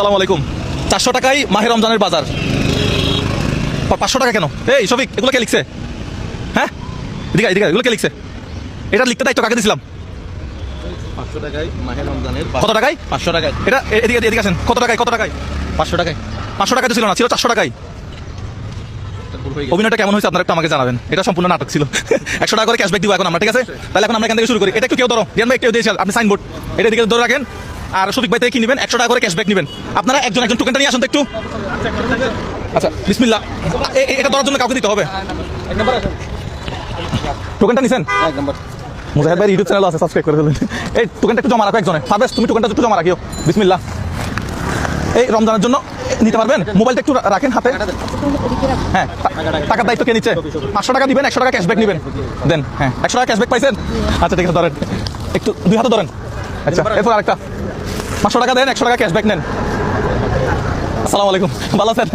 আসসালামু আলাইকুম। চারশো টাকায় মাহে রমজানের বাজার। পাঁচশো টাকা কেন? এই শফিক এগুলো কে লিখছে? হ্যাঁ? এদিকে এদিকে এগুলো কে লিখছে? এটা লিখতে দায়িত্ব কাকে টাকায় কত টাকায় পাঁচশো টাকায় এটা এদিকে এদিকে আসেন। কত টাকায় কত টাকায় পাঁচশো টাকায় পাঁচশো টাকা তো ছিল না ছিল চারশো টাকায় অভিনয়টা কেমন হয়েছে আপনারা একটু আমাকে জানাবেন। এটা সম্পূর্ণ নাটক ছিল। একশো টাকা করে ক্যাশব্যাক দিব এখন আমরা ঠিক আছে? তাহলে এখন আমরা এখান থেকে শুরু করি। এটা একটু কেউ ধরো। রিয়ান ভাই কেউ দিয়েছে আপনি সাইনবোর্ড এটা দিকে ধরে রাখেন। আর শফিক ভাই থেকে কি নেবেন? একশো টাকা করে ক্যাশব্যাক নেবেন। আপনারা একজন একজন টোকেনটা নিয়ে আসুন একটু। আচ্ছা বিসমিল্লা এটা ধরার জন্য কাউকে দিতে হবে? টোকেনটা নিছেন? মুজাহিদ ভাই ইউটিউব চ্যানেল আছে সাবস্ক্রাইব করে দেবেন এই টোকেনটা একটু জমা রাখো একজনে। ফারবেশ, তুমি টোকেনটা একটু জমা রাখিও। বিসমিল্লা এই রমজানের জন্য নিতে পারবেন? মোবাইলটা একটু রাখেন হাতে। হ্যাঁ টাকার দায়িত্ব কে নিচ্ছে? পাঁচশো টাকা দিবেন, একশো টাকা ক্যাশব্যাক নেবেন। দেন হ্যাঁ একশো টাকা ক্যাশব্যাক পাইছেন? আচ্ছা ঠিক আছে, ধরেন। একটু দুই হাতে ধরেন। আচ্ছা এরপর আরেকটা। পাঁচশো টাকা দেন একশো টাকা ক্যাশব্যাক নেন। আসসালামু আলাইকুম। ভালো আছেন?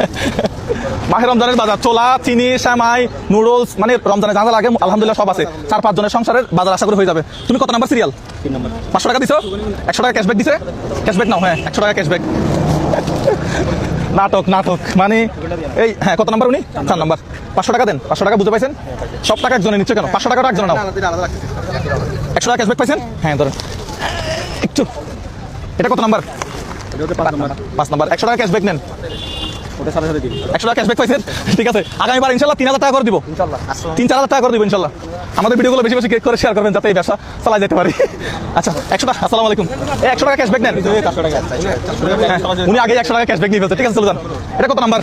মাহে রমজানের বাজার চোলা চিনি শ্যামাই নুডলস মানে রমজানে যা লাগে আলহামদুলিল্লাহ সব আছে। চার পাঁচ জনের সংসারের বাজার আশা করে হয়ে যাবে। তুমি কত নাম্বার সিরিয়াল? পাঁচশো টাকা দিছো? একশো টাকা ক্যাশব্যাক দিছে? ক্যাশব্যাক নাও হ্যাঁ একশো টাকা ক্যাশব্যাক নাটক নাটক মানে এই হ্যাঁ কত নাম্বার উনি? চার নাম্বার। পাঁচশো টাকা দেন পাঁচশো টাকা বুঝতে পাইছেন? সব টাকা একজনে নিচ্ছে কেন? পাঁচশো টাকাটা একজনে নাও। একশো টাকা ক্যাশব্যাক পাইছেন? হ্যাঁ ধরেন। এটা কত নাম্বার? পাঁচ নাম্বার। একশো টাকা ক্যাশব্যাক নেন। একশো টাকা ক্যাশব্যাক পাইছেন? ঠিক আছে। আগামীবার ইনশাল্লাহ তিন হাজার টাকা করে দিব। তিন চার হাজার টাকা করে দিব ইনশাল্লাহ। আমাদের ভিডিওগুলো বেশি বেশি করে শেয়ার করবেন যাতে এই ব্যবসা চালাই যেতে পারি। আচ্ছা একশো টাকা আসসালামু আলাইকুম। একশো টাকা ক্যাশব্যাক নেন। চারশো হ্যাঁ, উনি আগে একশো টাকা ক্যাশব্যাক নিয়ে ফেলছে। ঠিক আছে চলে যান। এটা কত নাম্বার?